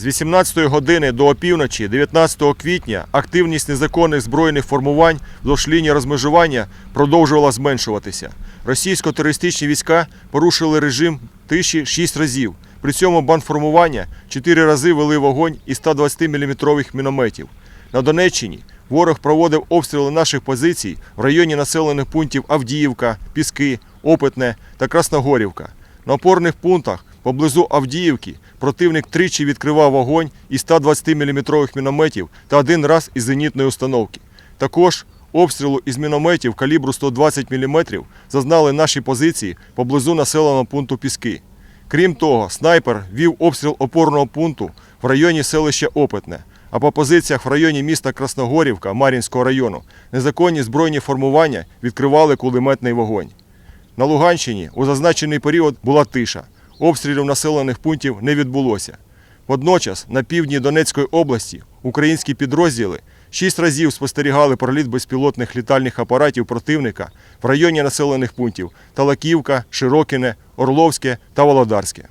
З 18 години до опівночі 19 квітня активність незаконних збройних формувань вздовж лінії розмежування продовжувала зменшуватися. Російсько-терористичні війська порушили режим тиші 6 разів. При цьому бандформування 4 рази вели вогонь із 120-мм мінометів. На Донеччині ворог проводив обстріли наших позицій в районі населених пунктів Авдіївка, Піски, Опитне та Красногорівка. На опорних пунктах поблизу Авдіївки противник тричі відкривав вогонь із 120-мм мінометів та один раз із зенітної установки. Також обстрілу із мінометів калібру 120 мм зазнали наші позиції поблизу населеного пункту Піски. Крім того, снайпер вів обстріл опорного пункту в районі селища Опитне, а по позиціях в районі міста Красногорівка Мар'їнського району незаконні збройні формування відкривали кулеметний вогонь. На Луганщині у зазначений період була тиша. Обстрілів населених пунктів не відбулося. Водночас на півдні Донецької області українські підрозділи шість разів спостерігали проліт безпілотних літальних апаратів противника в районі населених пунктів Талаківка, Широкине, Орловське та Володарське.